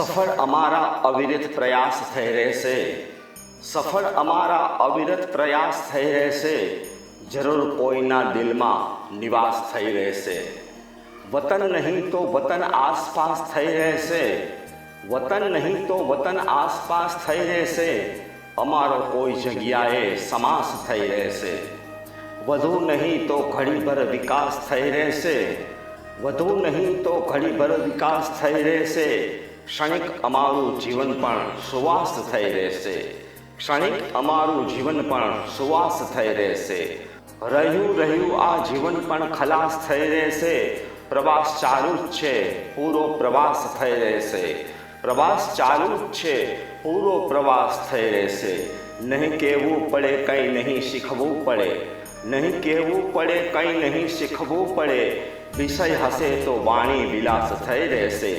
सफर हमारा अविरत प्रयास ठहरे से सफर हमारा अविरत प्रयास ठहरे से जरूर कोई ना दिल में निवास थी रहे से वतन नहीं तो वतन आसपास थी रहे से वतन नहीं तो वतन आसपास थी रहे से अमारो कोई जगियाए समास थी रहे से वधु नहीं तो घड़ी भर विकास थी रहे से वधु नहीं तो घड़ी भर विकास थी रह से क्षणिक અમારું જીવન પણ સુવાસ થઈ રહેશે ક્ષણિક અમારું જીવન પણ સુવાસ થઈ રહેશે રય્યુ રય્યુ આ જીવન પણ ખલાસ થઈ રહેશે પ્રવાસ ચાલુ છે પૂરો પ્રવાસ થઈ રહેશે પ્રવાસ ચાલુ છે પૂરો પ્રવાસ થઈ રહેશે નહીં કે હું પડે કંઈ નહીં શીખવું પડે નહીં કે હું પડે કંઈ નહીં શીખવું પડે વિષય હસે તો વાણી વિલાસ થઈ રહેશે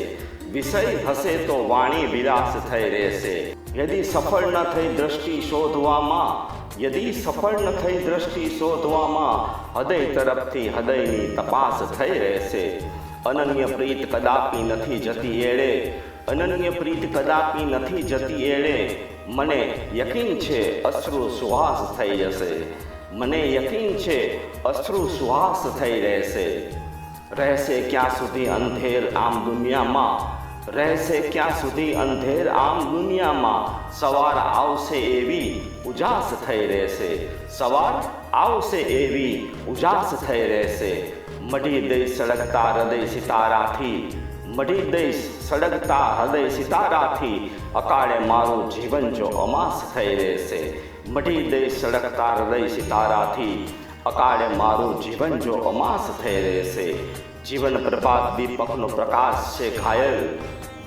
વિષય હશે તો વાણી વિરાસ થઈ રહેશે યદિ સફળ ન થઈ દ્રષ્ટિ શોધવામાં યદિ સફળ ન થઈ દ્રષ્ટિ શોધવામાં હૃદય તરફથી હૃદયની તપાસ થઈ રહેશે અનન્ય પ્રીત કદાપી નથી જતી એળે અનન્ય પ્રીત કદાપી નથી જતી એળે મને યકીન છે અશ્રુ સુહાસ થઈ જશે મને યકીન છે અશ્રુ સુહાસ થઈ રહેશે રહેશે ક્યાં સુધી અંધેર આમ દુનિયામાં રહેશે ક્યાં સુધી અંધેર આમ દુનિયામાં સવાર આવશે એવી ઉજાસ થઈ રહેશે સવાર આવશે એવી ઉજાસ થઈ રહેશે મઢી દઈ સળગતા હૃદય સિતારાથી મઢી દઈ સળગતા હૃદય સિતારાથી અકાળે મારું જીવન જો અમાસ થઈ રહેશે મઢી દઈ સળગતા હૃદય સિતારાથી અકાળે મારું જીવન જો અમાસ થઈ રહેશે જીવન પ્રભાત દીપકનો પ્રકાશ છે ઘાયલ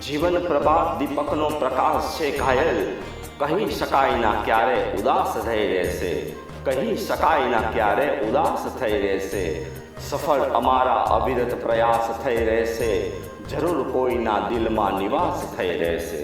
જીવન પ્રભાત દીપકનો પ્રકાશ છે ઘાયલ કહી શકાય ના ક્યારે ઉદાસ થઈ રહેશે કહી શકાય ના ક્યારે ઉદાસ થઈ રહેશે સફળ અમારા અવિરત પ્રયાસ થઈ રહેશે જરૂર કોઈના દિલમાં નિવાસ થઈ રહેશે